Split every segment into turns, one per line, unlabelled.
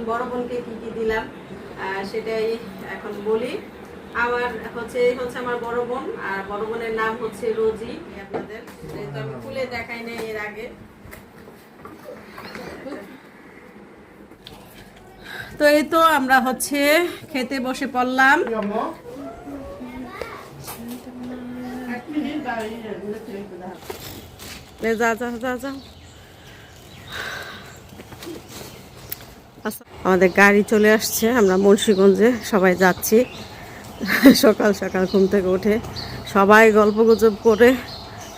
এখন বড় বোনকে কি কি দিলাম সেটাই এখন বলি। আমার হচ্ছে এই হচ্ছে আমার বড় বোন আর বড় বোনের নাম হচ্ছে রোজি আপনাদের। এই তো আমি খুলে দেখাই নাই এর আগে। তো এই তো আমরা হচ্ছে খেতে বসে পড়লাম। যা যা যা যা আচ্ছা, আমাদের গাড়ি চলে আসছে আমরা মুন্সিগঞ্জে সবাই যাচ্ছি। সকাল সকাল ঘুম থেকে উঠে সবাই গল্প গুজব করে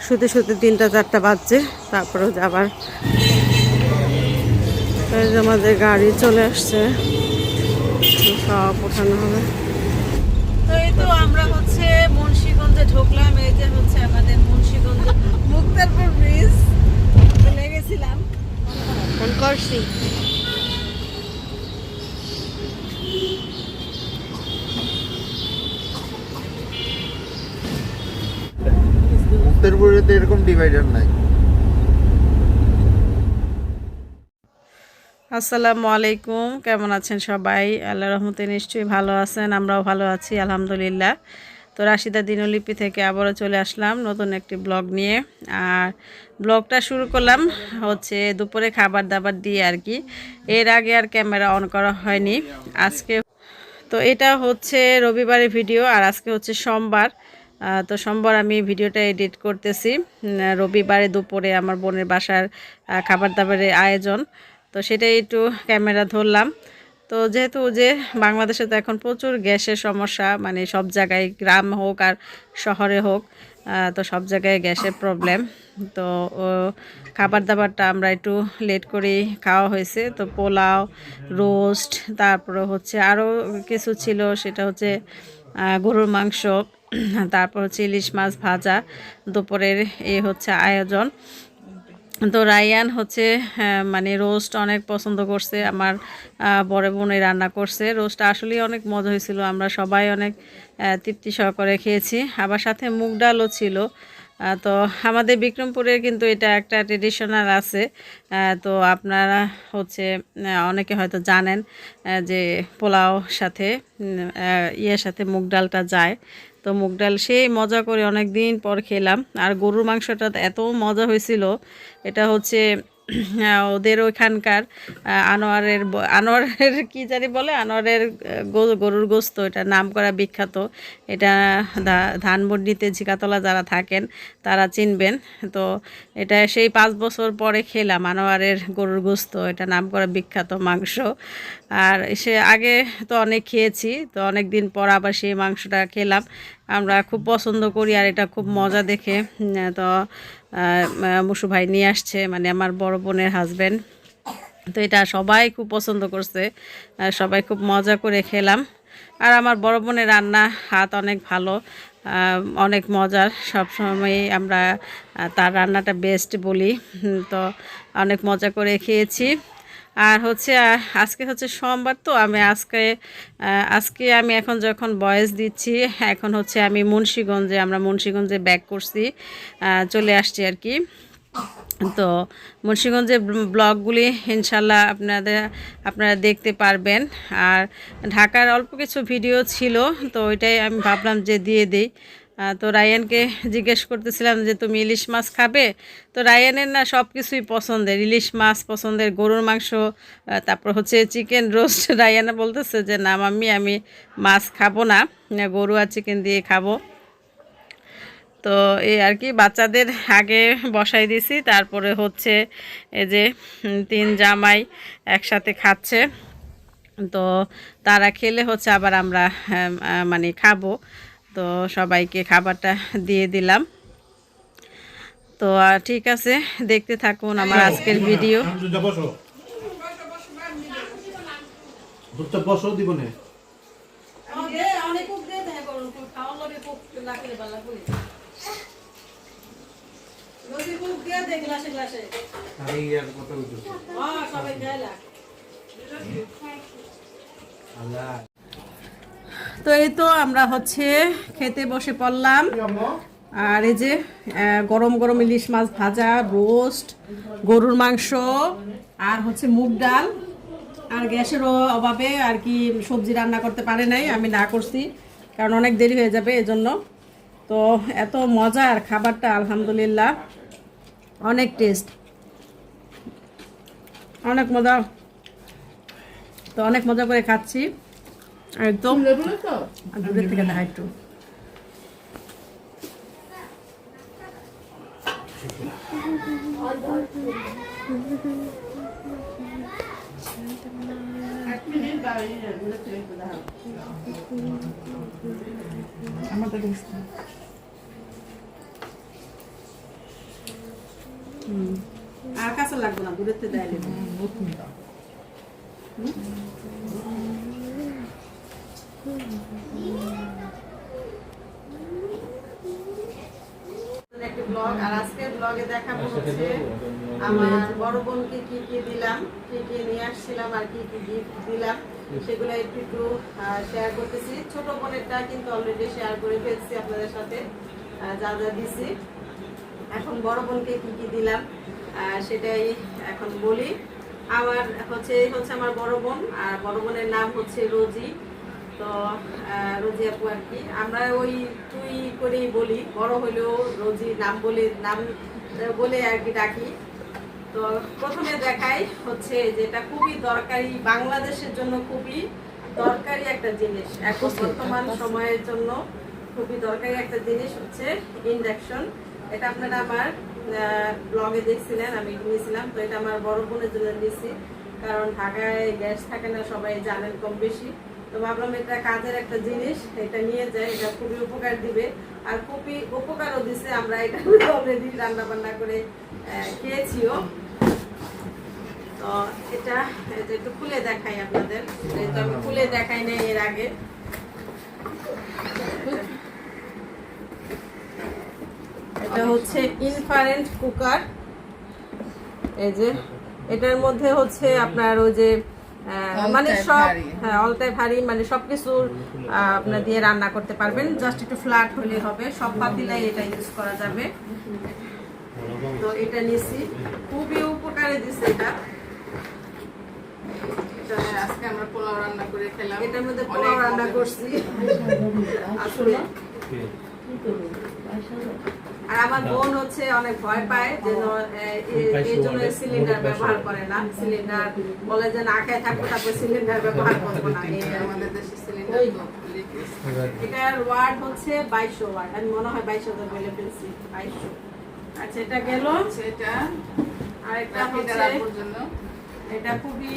শুতে শুতে তিনটা চারটা বাজছে তারপরেও যাবার আমাদের গাড়ি চলে আসছে সব ওঠানো হবে। তো এই তো আমরা হচ্ছে মুন্সিগঞ্জে ঢুকলাম এই যে হচ্ছে আমাদের মুন্সিগঞ্জ মুক্তারপুর ব্রিজ লেগেছিলাম
ফোন করছি
উত্তরপুরে তো এরকম ডিভাইডার নাই।
আসসালামু আলাইকুম, কেমন আছেন সবাই? আল্লাহ রহমতে নিশ্চয়ই ভালো আছেন, আমরাও ভালো আছি, আলহামদুলিল্লাহ। তো রাশিদা দিনলিপি থেকে আবারও চলে আসলাম নতুন একটি ব্লগ নিয়ে। আর ব্লগটা শুরু করলাম হচ্ছে দুপুরে খাবার দাবার দিয়ে আর কি। এর আগে আর ক্যামেরা অন করা হয়নি। আজকে তো এটা হচ্ছে রবিবারের ভিডিও আর আজকে হচ্ছে সোমবার। তো সোমবার আমি ভিডিওটা এডিট করতেছি। রবিবারে দুপুরে আমার বোনের বাসার খাবার দাবারের আয়োজন। তো সেটাই একটু ক্যামেরা ধরলাম। তো যেহেতু যে বাংলাদেশে তো এখন প্রচুর গ্যাসের সমস্যা মানে সব জায়গায় গ্রাম হোক আর শহরে হোক তো সব জায়গায় গ্যাসের প্রবলেম তো খাবার দাবারটা আমরা একটু লেট করেই খাওয়া হয়েছে। তো পোলাও রোস্ট তারপরে হচ্ছে আরও কিছু ছিল, সেটা হচ্ছে গরুর মাংস। তারপর হচ্ছে ইলিশ মাছ ভাজা, দুপুরের এ হচ্ছে আয়োজন। তো রায়ান হচ্ছে মানে রোস্ট অনেক পছন্দ করছে, আমার বড় বোনে রান্না করছে। রোস্টটা আসলেই অনেক মজা হয়েছিল, আমরা সবাই অনেক তৃপ্তি সহকারে খেয়েছি। আবার সাথে মুগ ডালও ছিল। তো আমাদের বিক্রমপুরের কিন্তু এটা একটা ট্রেডিশনাল আছে। তো আপনারা হচ্ছে অনেকে হয়তো জানেন যে পোলাও সাথে ইয়ের সাথে মুগ ডালটা যায়। তো মুগ ডাল সেই মজা করে অনেক দিন পর খেলাম। আর গরুর মাংসটা এত মজা হয়েছিল, এটা হচ্ছে ওদের ওইখানকার আনোয়ারের আনোয়ারের কি জানি বলে, আনোয়ারের গরুর গোস্ত এটা নাম করা বিখ্যাত। এটা ধানমন্ডিতে ঝিকাতলা যারা থাকেন, তারা চিনবেন। তো এটা সেই পাঁচ বছর পরে খেলাম, আনোয়ারের গরুর গোস্ত, এটা নাম করা বিখ্যাত মাংস। আর সে আগে তো অনেক খেয়েছি, তো অনেক দিন পর আবার সেই মাংসটা খেলাম। আমরা খুব পছন্দ করি আর এটা খুব মজা দেখে তো মুসু ভাই নিয়ে আসছে মানে আমার বড় বোনের হাজব্যান্ড তো এটা সবাই খুব পছন্দ করছে সবাই খুব মজা করে খেলাম। আর আমার বড় বোনের রান্না হাত অনেক ভালো অনেক মজার। সবসময় আমরা তার রান্নাটা বেস্ট বলি। তো অনেক মজা করে খেয়েছি। আর হচ্ছে আজকে হচ্ছে সোমবার তো, আমি আজকে আজকে আমি এখন যখন বয়স দিচ্ছি, এখন হচ্ছে আমি মুন্সীগঞ্জে, আমরা মুন্সীগঞ্জে ব্যাক করছি চলে আসছি আর কি। তো মুন্সিগঞ্জের ব্লগগুলি ইনশাল্লাহ আপনাদের, আপনারা দেখতে পারবেন। আর ঢাকার অল্প কিছু ভিডিও ছিল, তো ওইটাই আমি ভাবলাম যে দিয়ে দিই। তো রায়ানকে জিজ্ঞেস করতেছিলাম যে, তুমি ইলিশ মাছ খাবে? তো রায়ানের না সব কিছুই পছন্দের। ইলিশ মাছ পছন্দের, গরুর মাংস তারপর হচ্ছে চিকেন রোস্ট। রায়ানা বলতেছে যে, না মাম্মি, আমি মাছ খাব না। গরু আর চিকেন দিয়ে খাব। তো এই আর কি, বাচ্চাদের আগে বসাই দিছি। তারপরে হচ্ছে এই যে তিন জামাই একসাথে খাচ্ছে। তো তারা খেলে হচ্ছে আবার আমরা মানে খাব। তো সবাইকে খাবারটা দিয়ে দিলাম। তো ঠিক আছে দেখতে থাকুন আমার আজকের ভিডিও।
আল্লাহ।
তো এই তো আমরা হচ্ছে খেতে বসে পড়লাম। আর এই যে গরম গরম ইলিশ মাছ ভাজা রোস্ট গরুর মাংস, আর হচ্ছে মুগ ডাল। আর গ্যাসেরও অভাবে আর কি সবজি রান্না করতে পারে নাই, আমি না করছি, কারণ অনেক দেরি হয়ে যাবে এজন্য। তো এত মজার খাবারটা, আলহামদুলিল্লাহ। অনেক টেস্ট অনেক মজা। তো অনেক মজা করে খাচ্ছি। একদম। দূরের থেকে দেখা একটু। হুম। আর কাঁচা লাগবে না দূরের থেকে দেয় একটি ব্লগ আর আজকের ব্লগে দেখাবো হচ্ছে আমার বড় বোনকে কি কি দিলাম কি কি নিয়ে আসছিলাম আর কি কি গিফট দিলাম সেগুলো একটু একটু শেয়ার করতেছি। ছোট বোনেরটা কিন্তু অলরেডি শেয়ার করে ফেলছি আপনাদের সাথে যা যা দিছি। এখন বড় বোনকে কি কি দিলাম সেটাই এখন বলি। আমার হচ্ছে হচ্ছে আমার বড় বোন আর বড় বোনের নাম হচ্ছে রোজি। তো আহ, রোজি আপু আর কি। আমরা ওই তুই করেই বলি বড় হলেও রোজি নাম বলে নাম বলে আর কি ডাকি। তো প্রথমে দেখাই হচ্ছে যেটা খুবই দরকারি বাংলাদেশের জন্য খুবই দরকারি একটা জিনিস। এখন বর্তমান সময়ের জন্য খুবই দরকারি একটা জিনিস হচ্ছে ইন্ডাকশন এটা আপনারা আমার ব্লগে দেখছিলেন আমি নিয়েছিলাম। তো এটা আমার বড় বোনের জন্য নিয়েছি। কারণ ঢাকায় গ্যাস থাকে না সবাই জানেন কম বেশি। তো ভাবলাম এটা কাজের একটা জিনিস, এটা নিয়ে যাই, এটা খুবই উপকার দিবে। আর খুবই উপকারও দিছে, আমরা এটা অলরেডি রান্না বান্না করে খেয়েছিও। তো এটা একটু খুলে দেখাই আপনাদের। আমি খুলে দেখাই নাই এর আগে। এটা হচ্ছে ইনফারেন্ট কুকার এই যে, এটার মধ্যে হচ্ছে আপনার ওই যে মানে সব হ্যাঁ অলটাই ভারী মানে সব কিছু আপনার দিয়ে রান্না করতে পারবেন। জাস্ট একটু ফ্ল্যাট হলে হবে। সব পাতিলাই এটা ইউজ করা যাবে। তো এটা নিছি। খুবই উপকারে দিছে এটা। এটা
আজকে আমরা পোলাও রান্না করে খেলাম।
এটার মধ্যে পোলাও রান্না করছি। আসলে আর আমার বোন হচ্ছে অনেক ভয় পায় যে ন- এ- এ- এই জন্য সিলিন্ডার ব্যবহার করে না। সিলিন্ডার বলে যে না খেয়ে থাকব তারপর সিলিন্ডার ব্যবহার করব না। এই
আমাদের দেশে সিলিন্ডার
এটার ওয়ার্ড হচ্ছে বাইশশো ওয়ার্ড আমি মনে হয় বাইশশো তো বলে ফেলছি। আচ্ছা এটা গেল।
সেটা
আরেকটা
রাখিটা
হচ্ছে এটা খুবই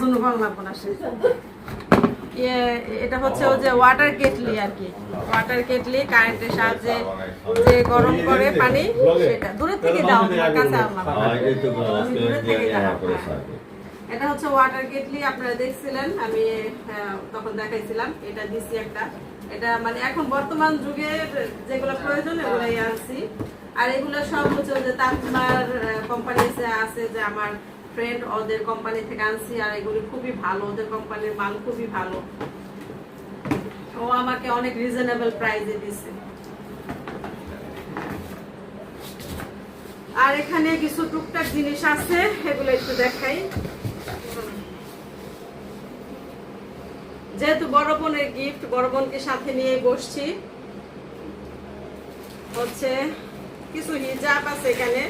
জন্য ভালো লাগবো না সে। ইয়ে, এটা হচ্ছে ও যে ওয়াটার কেটলি আর কি। ওয়াটার কেটলি কারেন্টের সাহায্যে যে গরম করে পানি, সেটা দূরের থেকে দাও কাছে হ্যাঁ। এটা হচ্ছে ওয়াটার কেটলি আপনারা দেখছিলেন, আমি তখন দেখাইছিলাম, এটা দিছি একটা। এটা মানে এখন বর্তমান যুগে যেগুলো প্রয়োজন, এগুলাই আনছি। আর এগুলো সব হচ্ছে যে তাজমার কোম্পানি আছে যে আমার ফ্রেন্ড ওদের কোম্পানি থেকে আনছি আর এগুলি খুবই ভালো, ওদের কোম্পানির মাল খুবই ভালো। ও আমাকে অনেক রিজনেবল প্রাইসে দিছে। আর এখানে কিছু টুকটাক জিনিস আছে, এগুলো একটু দেখাই। যেহেতু বড় বোনের গিফট বড় বোনকে সাথে নিয়ে বসছি। হচ্ছে কিছু হিজাব আছে এখানে।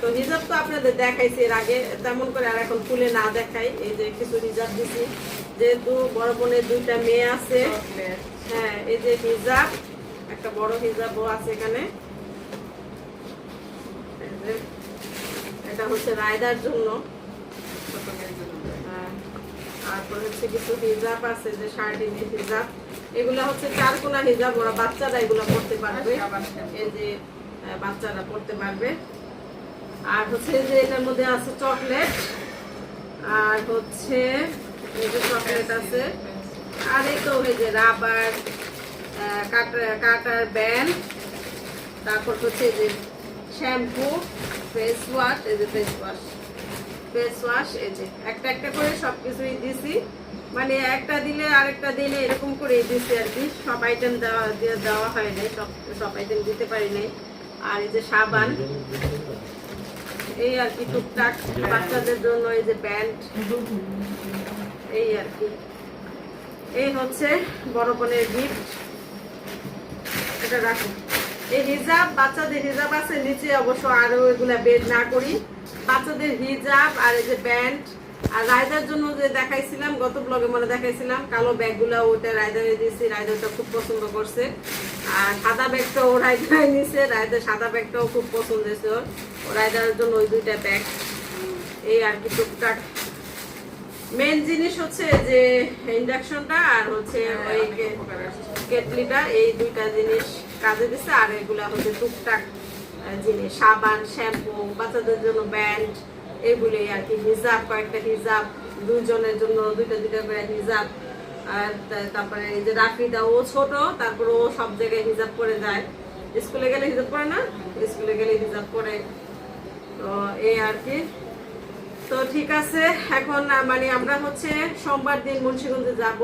তো হিজাব তো আপনাদের দেখাইছি এর আগে। তেমন করে আর এখন খুলে না দেখাই। এই যে কিছু হিজাব দিছি। যেহেতু বড় বোনের দুইটা মেয়ে আছে। হ্যাঁ এই যে হিজাব একটা বড় হিজাবও আছে এখানে। এটা হচ্ছে রায়দার জন্য। হ্যাঁ। তারপর হচ্ছে কিছু হিজাব আছে যে শার্টিনি হিজাব। এগুলা হচ্ছে চার কোনা হিজাব ওরা বাচ্চারা এগুলো পড়তে পারবে। এই যে বাচ্চারা পড়তে পারবে। আর হচ্ছে যে এটার মধ্যে আছে চকলেট, আর হচ্ছে চকলেট আছে, আর এই তো ওই যে রাবার কাটার কাটার ব্যান্ড, তারপর হচ্ছে যে শ্যাম্পু ফেস ওয়াশ এই যে ফেস ওয়াশ ফেস ওয়াশ এই যে একটা একটা করে সব কিছুই দিছি। মানে একটা দিলে আরেকটা দিলে এরকম করে দিছি আর কি। সব আইটেম দেওয়া দেওয়া হয় নাই, সব সব আইটেম দিতে পারি নাই। আর এই যে সাবান, এই আর কি টুকটাক বাচ্চাদের জন্য এই যে প্যান্ট, এই আর কি। এই হচ্ছে বড় বোনের গিফট এটা রাখো। এই হিজাব, বাচ্চাদের হিজাব আছে নিচে অবশ্য আরও এগুলা বের না করি। বাচ্চাদের হিজাব আর এই যে প্যান্ট আর রায়দার জন্য যে দেখাইছিলাম গত ব্লগে মনে দেখাইছিলাম কালো ব্যাগগুলো ওটা রায়দারে দিয়েছি রায়দারটা খুব পছন্দ করছে। আর সাদা ব্যাগটাও রায়দায় নিছে রায়দার সাদা ব্যাগটাও খুব পছন্দ হয়েছে ওর। ও জন্য ওই দুইটা ব্যাগ এই আর কি টুকটাক। মেন জিনিস হচ্ছে যে ইন্ডাকশনটা আর হচ্ছে ওই কেটলিটা এই দুইটা জিনিস কাজে দিচ্ছে আর এগুলা হচ্ছে টুকটাক জিনিস। সাবান শ্যাম্পু বাচ্চাদের জন্য ব্যান্ড এগুলি আর কি, হিজাব, কয়েকটা হিজাব, দুইজনের জন্য দুইটা দুইটা করে হিজাব। আর তারপরে এই যে রাফিদা ও ছোট, তারপর ও সব জায়গায় হিজাব পরে যায়। স্কুলে গেলে হিজাব পরে না? স্কুলে গেলে হিজাব পরে। তো এই আর কি। তো ঠিক আছে, এখন মানে আমরা হচ্ছে সোমবার দিন মুন্সিগঞ্জে যাব,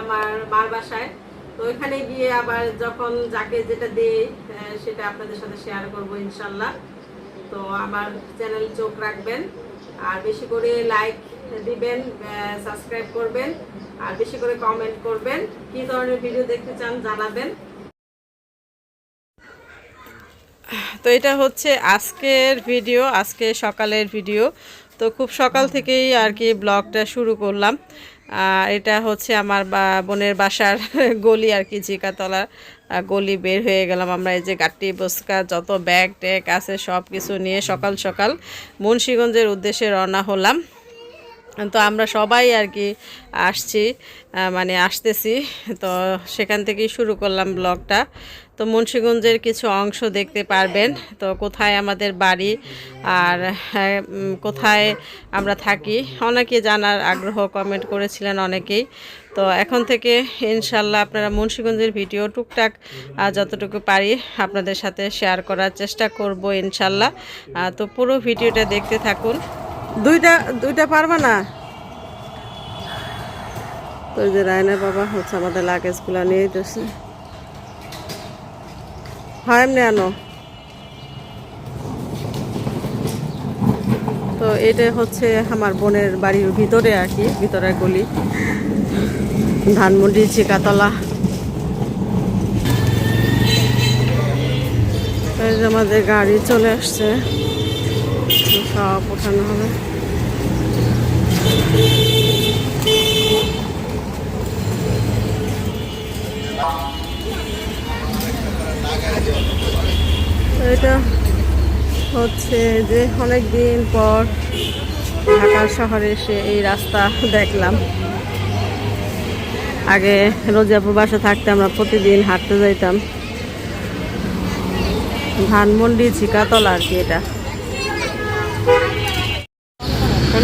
আমার মার বাসায়। তো ওইখানে গিয়ে আবার যখন যাকে যেটা দেই সেটা আপনাদের সাথে শেয়ার করব ইনশাল্লাহ। তো আমার চ্যানেল চোখ রাখবেন। আর বেশি করে লাইক দিবেন সাবস্ক্রাইব করবেন, আর বেশি করে কমেন্ট করবেন, কি ধরনের ভিডিও দেখতে চান জানাবেন। তো এটা হচ্ছে আজকের ভিডিও আজকে সকালের ভিডিও তো খুব সকাল থেকেই আর কি ব্লগটা শুরু করলাম। আর এটা হচ্ছে আমার বোনের বাসার গলি আর কি জিকাতলা গলি বের হয়ে গেলাম আমরা, এই যে গাটি বস্কা, যত ব্যাগ ট্যাগ আছে সব কিছু নিয়ে সকাল সকাল মুন্সীগঞ্জের উদ্দেশ্যে রওনা হলাম। তো আমরা সবাই আর কি আসছি মানে আসতেছি। তো সেখান থেকেই শুরু করলাম ব্লগটা। তো মুন্সীগঞ্জের কিছু অংশ দেখতে পারবেন। তো কোথায় আমাদের বাড়ি আর হ্যাঁ, কোথায় আমরা থাকি অনেকে জানার আগ্রহ কমেন্ট করেছিলেন অনেকেই। তো এখন থেকে ইনশাল্লাহ আপনারা মুন্সীগঞ্জের ভিডিও টুকটাক যতটুকু পারি আপনাদের সাথে শেয়ার করার চেষ্টা করব ইনশাল্লাহ। তো পুরো ভিডিওটা দেখতে থাকুন। দুইটা দুইটা পারবা না? তো যে রায়না বাবা হচ্ছে আমাদের লাগেজগুলো নিয়ে যেতেছে হয় এমনি আনো। তো এটা হচ্ছে আমার বোনের বাড়ির ভিতরে আর কি, ভিতরে গলি। ধানমন্ডি, চিকাতলা। আমাদের গাড়ি চলে আসছে। সব ওঠানো হবে। এটা হচ্ছে যে অনেক দিন পর ঢাকা শহরে এসে এই রাস্তা দেখলাম। আগে রোজাপুর বাসা থাকতে আমরা প্রতিদিন হাঁটতে যাইতাম। ধানমন্ডি ঝিকাতলা আর কি এটা ফোন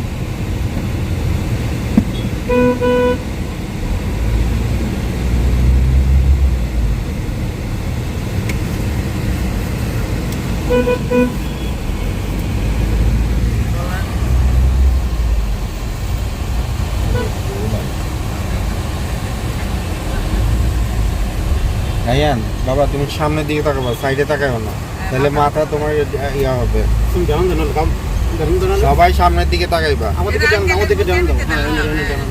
আয়ান বাবা তুমি সামনের দিকে তাকাবা সাইডে তাকাবে না। তাহলে মাথা তোমার ইয়া হবে।
তুমি জানান জানান কাম
সবাই সামনের দিকে তাকাইবা।
আমাদেরকে দাও হ্যাঁ জানান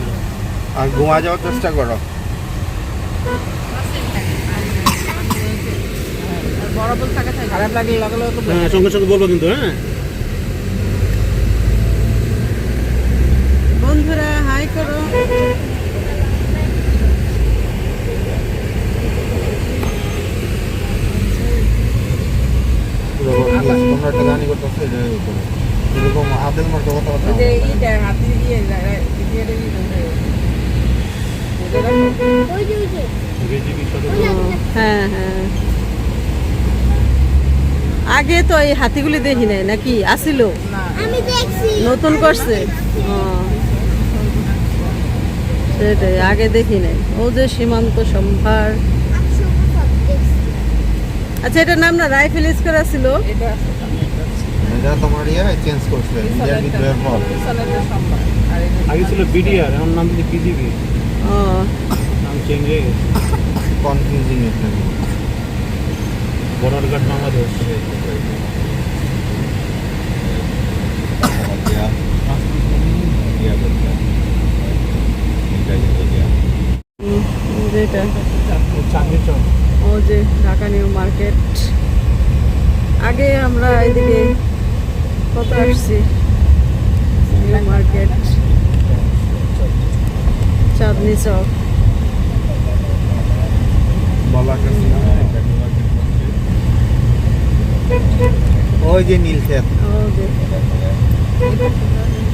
আর ঘুমা যাওয়ার চেষ্টা করো।
খারাপ লাগলে লাগল
হ্যাঁ সঙ্গে সঙ্গে বলব কিন্তু হ্যাঁ।
বন্ধুরা হাই করো।
তোমরা একটা গানি করতেছো এটা এরকম আদেল মার্কা কথা কথা
বিজেপি সদস্য
হ্যাঁ হ্যাঁ আগে তো এই হাতিগুলি দেখি নাই নাকি? আসিল? নতুন করছে? সেটাই আগে দেখি নাই। ও যে সীমান্ত সম্ভার। আচ্ছা এটার নাম না রাইফেল স্কোয়ার ছিল
এটা আছে। সামনে, এটা আছে।
এটা তোমার ইয়ে চেঞ্জ করছে বিদ্রোহের পর
আগে ছিল বিডিআর এখন নাম
ও।
নাম চেঞ্জ হয়ে গেছে।
কনফিউজিং এখানে
বর্ডার গার্ড বাংলাদেশ
হুম, যেটা
চক
ও যে ঢাকা নিউ মার্কেট। আগে আমরা এদিকে কত আসছি? New Market. চাঁদনি চক।
ওই যে নীল ক্ষেত।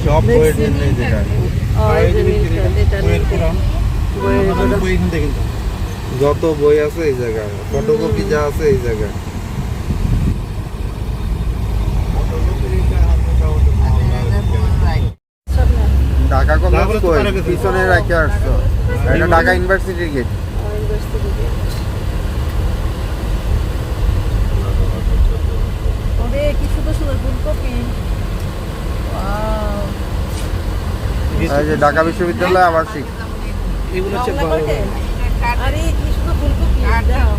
সব বইয়ের জন্য। যত বই আছে এই জায়গায় ফটোকপি যা আছে এই জায়গায়। ঢাকা কলেজ কই? পিছনে রাখে আসছো। এটা ঢাকা ইউনিভার্সিটির গেট
ইউনিভার্সিটি গেট। ওরে, কি সুন্দর সুন্দর ফুলকপি!
এই যে ঢাকা বিশ্ববিদ্যালয় আবাসিক।
এগুলো হচ্ছে?
আরে কি সুন্দর ফুলকপি দাও।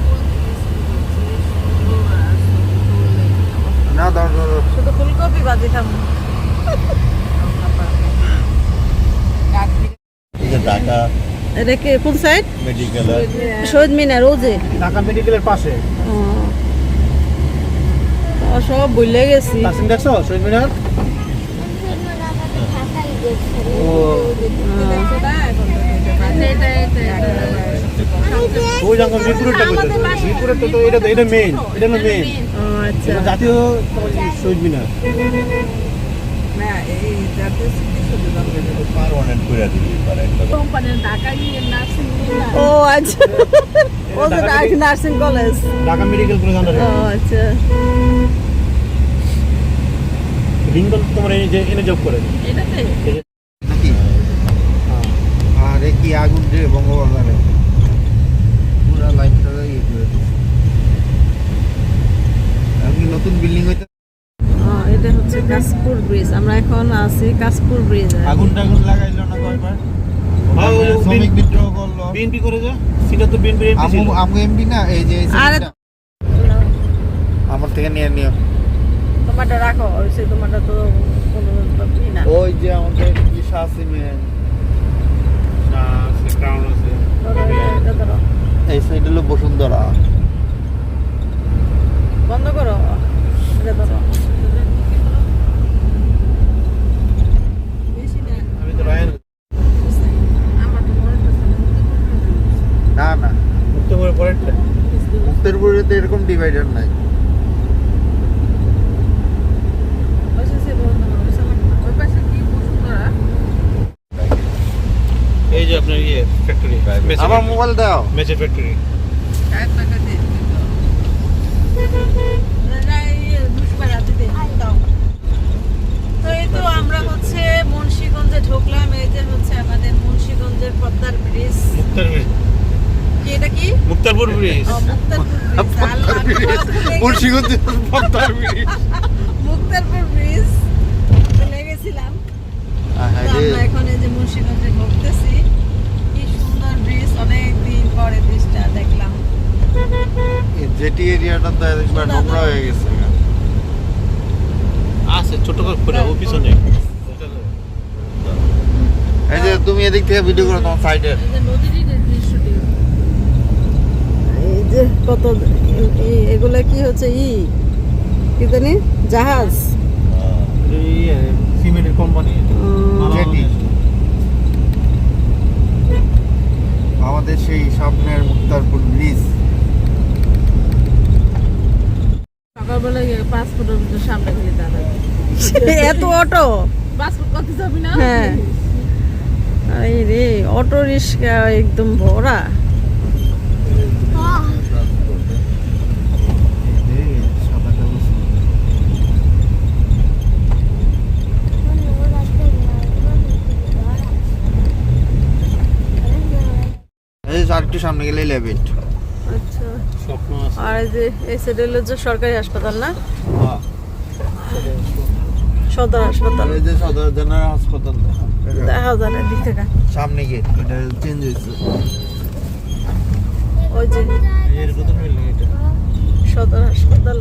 না ধর ধর ধর।
শুধু ফুলকপি বাজি খাম
ঢাকা
এটা কি কোন সাইড
মেডিকেল
শহীদ মিনার ও যে
ঢাকা মেডিকেলের পাশে
সব ভুলে গেছি
নার্সিং দেখছ শহীদ মিনার
ও
ওই যখন মিরপুরেরটা বলতে মিরপুরেরটা তো এটা তো এটা মেইন এটা মেইন
ও আচ্ছা।
জাতীয় তোমার শহীদ মিনার।
না, জাতীয় জঙ্গলে।
ও আচ্ছা। ও যে nursing college
Dhaka medical college
ও আচ্ছা।
রিঙ্গল তোমার এই যে এনে জব করে।
নাকি? আরে কি আগুন রে বঙ্গবাজারে পুরা লাইফটা ইয়ে করে দিছে। এখন কি নতুন বিল্ডিং হইতে?
এটা হচ্ছে কাশপুর ব্রিজ আমরা এখন আছি কাশপুর ব্রিজ
আগুন টাগুন লাগাইলো না কয়বার?
হ্যাঁ,
শ্রমিক বিদ্রোহ করল।
বিএনপি করে যে সেটা তো বিএনপি এমপি
আমু এমপি না? এই যে। আমার থেকে নিয়ে নিও।
তোমারটা রাখো ওই সে তোমারটা তো কোনো না।
ওই যে আমাদের কি শাসিমেন
না সে ক্রাউন আছে।
এই সাইড হলো বসুন্ধরা।
বন্ধ করো। ধরো না
না। না
পরেরটা
উত্তরপুরে তো এরকম ডিভাইডার নাই?
এই যে আপনার ইয়ে ফ্যাক্টরি
আমার মোবাইল দাও।
মেজর ফ্যাক্টরি
টাকা দিয়ে
তো এই তো আমরা হচ্ছে মুন্সিগঞ্জে ঢুকলাম এই যে হচ্ছে আমাদের মুন্সিগঞ্জের পদ্মার ব্রিজ।
মুক্তার ব্রিজ।
কি এটা কি?
মুক্তারপুর ব্রিজ।
মুক্তারপুর ব্রিজ আল্লাহ, আমি ভুলে গেছি।
মুন্সিগঞ্জ পদ্মার ব্রিজ।
মুক্তারপুর ব্রিজ চলে গেছিলাম তো আমরা এখন এই যে মুন্সিগঞ্জে ঘুরতেছি কি সুন্দর ব্রিজ অনেক দিন পরে ব্রিজটা দেখলাম।
জেটি এরিয়াটা তো একবার নোংরা হয়ে গেছে।
আছে ছোট করে ও পিছনে।
এই যে তুমি এদিক থেকে ভিডিও করো তোমার সাইডে
এই যে কত এগুলা কি হচ্ছে ই? কি জানি? জাহাজ?
সিমেন্টের কোম্পানি
জেটি। আমাদের সেই স্বপ্নের মুক্তারপুর ব্রিজ
সকালবেলা পাসপোর্টের ভিতরে সামনে গিয়ে দাঁড়াবে
এত অটো?
পাসপোর্ট করতে যাবি না?
হ্যাঁ। এই রে অটো রিক্সা একদম ভরা।
আরেকটু সামনে গেলে
আছে
আর এই যে এই সাইডে হলো যে সরকারি হাসপাতাল না। সদর হাসপাতাল।
এই যে সদর জেনারেল হাসপাতাল
দেখা। যায় না দিক থেকে।
সামনে গিয়ে এটা চেঞ্জ হয়েছে।
ওই যে
এর কত
সদর হাসপাতাল।